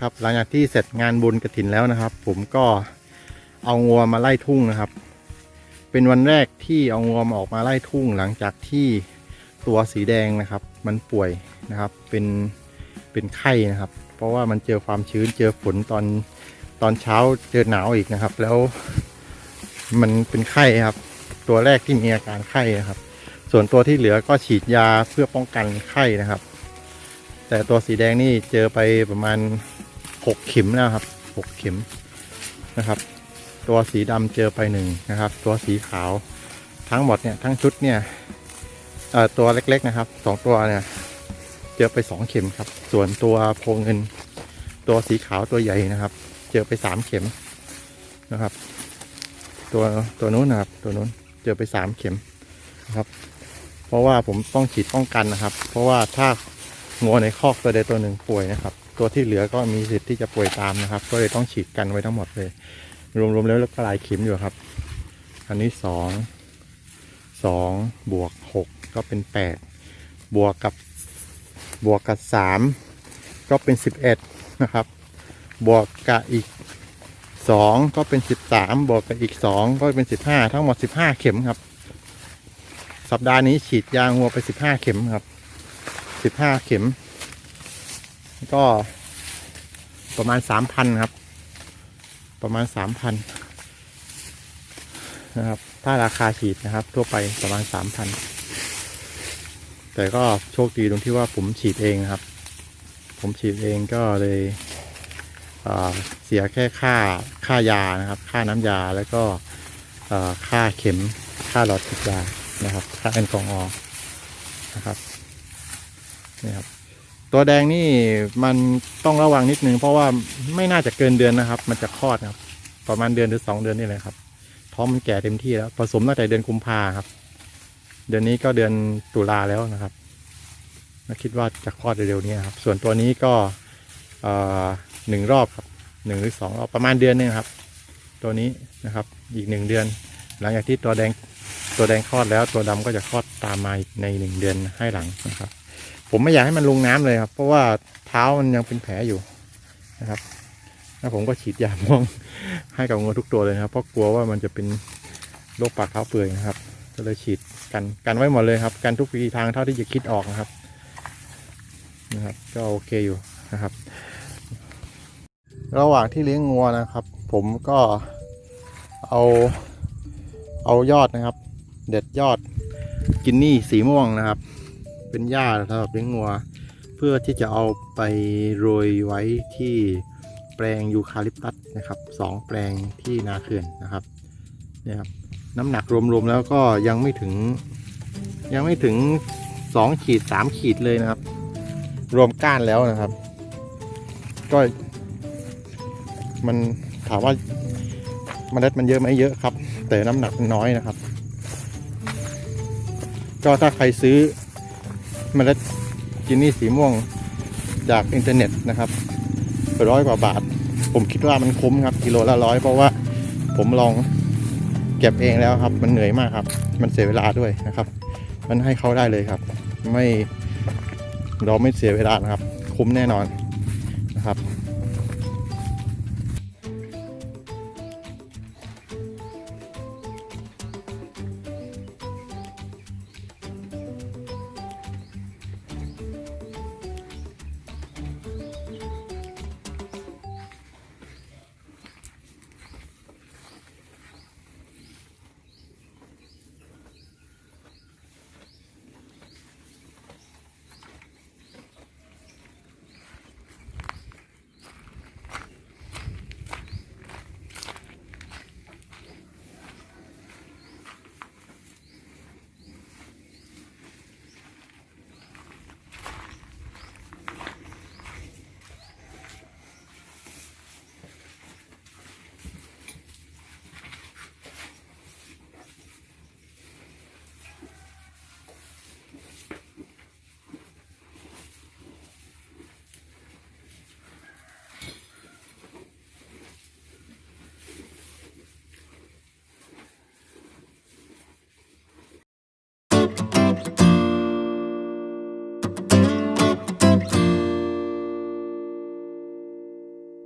ครับหลังจากที่เสร็จงานบุญกระถินแล้วนะครับ ผมก็เอางัวมาไล่ทุ่งนะครับ เป็นวันแรกที่เอางัวมาออกมาไล่ทุ่งหลังจากที่ตัวสีแดงนะครับ มันป่วยนะครับเป็นเป็นไข้นะครับ เพราะว่ามันเจอความชื้นเจอฝนตอนตอนเช้าเจอหนาวอีกนะครับ แล้วมันเป็นไข้ครับ ตัวแรกที่มีอาการไข้นะครับ ส่วนตัวที่เหลือก็ฉีดยาเพื่อป้องกันไข้นะครับ แต่ตัวสีแดงนี่เจอไปประมาณ 6เข็มแล้วครับ6เข็มนะครับ ตัวสีดำเจอไปหนึ่งนะครับ ตัวสีขาวทั้งหมดเนี่ยทั้งชุดเนี่ยตัวเล็กๆนะครับสองตัวเนี่ยเจอไป2เข็มครับ ส่วนตัวโพเงิน ตัวสีขาวตัวใหญ่นะครับ เจอไป3เข็มนะครับ ตัวตัวนู้นนะครับ ตัวนู้นเจอไป3เข็มนะครับ เพราะว่าผมต้องฉีดป้องกันนะครับ เพราะว่าถ้างัวในคอกตัวใดตัวหนึ่งป่วยนะครับ ตัวที่เหลือก็มีสิทธิ์ที่จะป่วยตามนะครับ ก็เลยต้องฉีดกันไว้ทั้งหมดเลย รวมๆแล้วก็หลายเข็มอยู่ครับ อันนี้สองสองบวกหกก็เป็นแปดบวกกับบวกกับสามก็เป็นสิบเอ็ดนะครับ บวกกับอีกสองก็เป็นสิบสามบวกกับอีกสองก็เป็นสิบห้าทั้งหมดสิบห้าเข็มครับ สัปดาห์นี้ฉีดยางัวไปสิบห้าเข็มครับสิบห้าเข็ม ก็ ประมาณสามพันครับ ประมาณสามพันนะครับ ถ้าราคาฉีดนะครับ ทั่วไปประมาณสามพันแต่ก็โชคดีตรงที่ว่าผมฉีดเองครับ ผมฉีดเองก็เลยเเสียแค่ค่าค่ายานะครับ ค่าน้ำยาแล้วก็ค่าเข็มค่าหลอดฉีดยานะครับ ค่าแอลกอฮอล์นะครับนี่ครับ ตัวแดงนี่มันต้องระวังนิดนึงเพราะว่าไม่น่าจะเกินเดือนนะครับ มันจะคลอดครับ ประมาณเดือนหรือสองเดือนนี่แหละครับท้องมันแก่เต็มที่แล้วผสมตั้งแต่เดือนกุมภาครับ เดือนนี้ก็เดือนตุลาแล้วนะครับและคิดว่าจะคลอดเร็วๆนี้ครับส่วนตัวนี้ก็หนึ่งรอบครับหนึ่งหรือสองรอบประมาณเดือนนึงครับ ตัวนี้นะครับอีกหนึ่งเดือน หลังจากที่ตัวแดงตัวแดงคลอดแล้วตัวดำก็จะคลอดตามมาในหนึ่งเดือนให้หลังนะครับ ผมไม่อยากให้มันลงน้ำเลยครับ เพราะว่าเท้ามันยังเป็นแผลอยู่นะครับ แล้วผมก็ฉีดยาม่วงให้กับงูทุกตัวเลยนะครับ เพราะกลัวว่ามันจะเป็นโรคปากเท้าเปื่อยนะครับ ก็เลยฉีดกันกันไว้หมดเลยครับ กันทุกวิธีทางเท่าที่จะคิดออกนะครับ นะครับ ก็โอเคอยู่นะครับ ระหว่างที่เลี้ยงงัวนะครับ ผมก็เอาเอายอดนะครับ เด็ดยอดกินนี่สีม่วงนะครับ เป็นหญ้าสำหรับเลี้ยงงัว เพื่อที่จะเอาไปโรยไว้ที่แปลงยูคาลิปตัสนะครับสองแปลงที่นาเขื่อนนะครับเนี่ยครับน้ำหนักรวมๆแล้วก็ยังไม่ถึงยังไม่ถึงสองขีดสามขีดเลยนะครับ รวมก้านแล้วนะครับ ก็มันถามว่าเมล็ดมันเยอะไหมเยอะครับ แต่น้ำหนักน้อยนะครับ ก็ถ้าใครซื้อ เมล็ดกินนี่สีม่วงจากอินเทอร์เน็ตนะครับร้อยกว่าบาท ผมคิดว่ามันคุ้มครับกิโลละร้อยเพราะว่าผมลองเก็บเองแล้วครับ มันเหนื่อยมากครับ มันเสียเวลาด้วยนะครับ มันให้เขาได้เลยครับ ไม่เราไม่เสียเวลานะครับ คุ้มแน่นอนนะครับ